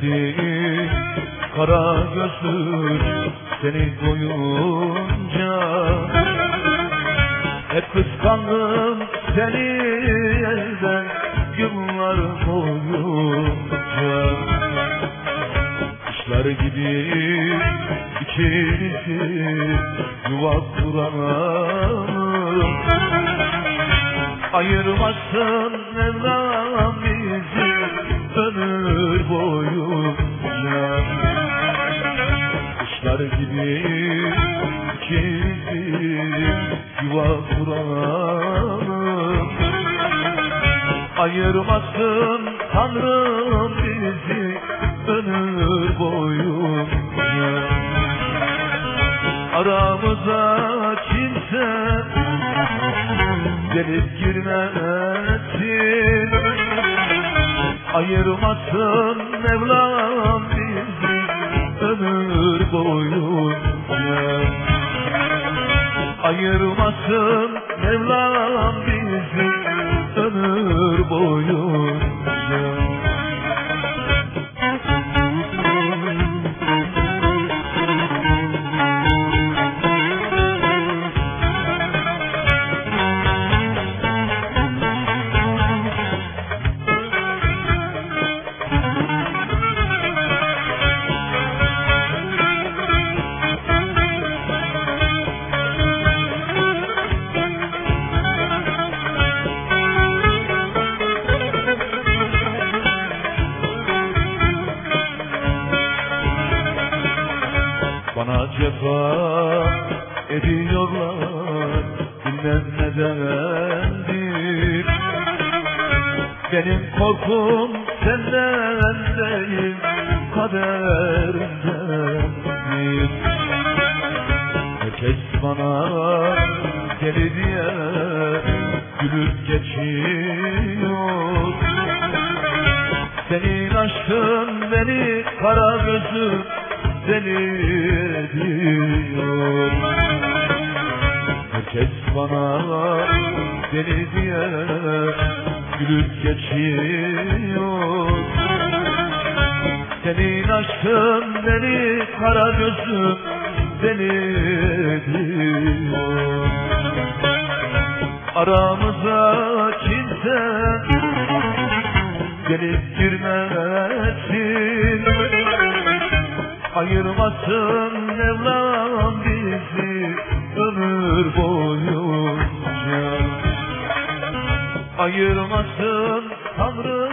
geldi kara gözlüm seni doyunca Hep kıskandım seni elden yıllar boyunca. Kuşlar gibi ikimizi yuva kuralım Ayırmasın Mevlam bizi ömür boyunca. Kuşlar gibi ikimizi yuva kuralım Ayırmasın Tanrım bizi ömür boyunca. Aramıza kimse gelip girmesin Ayırmasın Mevlam bizi ömür boyunca Ayırmasın Mevlam bizi ömür boyunca Bana cefa ediyorlar bilmem nedendir Benim korkum senden değil kaderindendir Herkes bana deli diye gülüp geçiyor. Senin aşkın beni kara gözüm deli ediyor Herkes bana deli diye gülüp geçiyor. Senin aşkın beni kara gözüm deli ediyor Aramıza kimse gelip girmesin Ayırmasın Mevlam bizi ömür boyunca Ayırmasın Tanrım